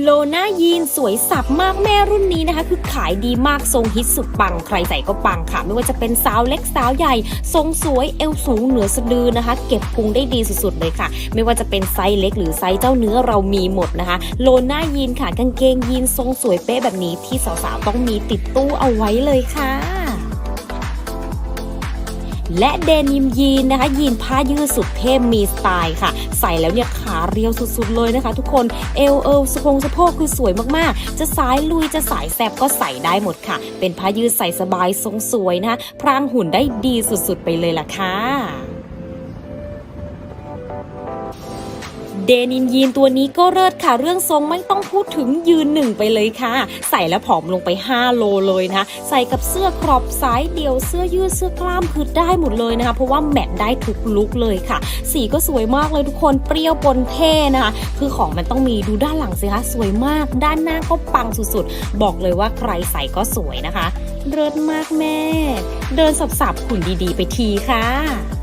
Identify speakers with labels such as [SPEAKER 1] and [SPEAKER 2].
[SPEAKER 1] โลน่ายีนสวยสับมากแม่รุ่นนี้นะคะ คือขายดีมากทรงฮิตสุดปังใครใส่ก็ปังค่ะ ไม่ว่าจะเป็นสาวเล็กสาวใหญ่ ทรงสวยเอวสูงเหนือสะดือนะคะ เก็บพุงได้ดีสุดๆเลยค่ะ ไม่ว่าจะเป็นไซส์เล็กหรือไซส์เจ้าเนื้อเรามีหมดนะคะ โลน่ายีนค่ะกางเกงยีนทรงสวยเป๊ะแบบนี้ที่สาวๆต้องมีติดตู้เอาไว้เลยค่ะ และเดนิมยีนนะคะ ยีนผ้ายืดสุดเท่มีสไตล์ค่ะ ใส่แล้วเนี่ยขาเรียวสุดๆเลยนะคะ ทุกคนเอวเอวสะโพงสะโพกคือสวยมากๆ จะสายลุยจะสายแซบก็ใส่ได้หมดค่ะ เป็นผ้ายืดใส่สบายทรงสวยนะคะพรางหุ่นได้ดีสุดๆไปเลยล่ะค่ะ เดนิมยีนตัวนี้ก็เลิศค่ะ เรื่องทรงไม่ต้องพูดถึงยืนหนึ่งไปเลยค่ะ ใส่แล้วผอมลงไป 5 โลเลยนะคะ ใส่กับเสื้อครอบสายเดี่ยวเสื้อยืดเสื้อกล้ามคือได้หมดเลยนะคะ เพราะว่าแมทได้ทุกลุกเลยค่ะ สีก็สวยมากเลยทุกคนเปรี้ยวปนเท่นะคะ คือของมันต้องมีดูด้านหลังสิคะสวยมาก ด้านหน้าก็ปังสุดๆ บอกเลยว่าใครใส่ก็สวยนะคะเลิศมากแม่ เดินสับๆหุ่นดีๆ ไปทีค่ะ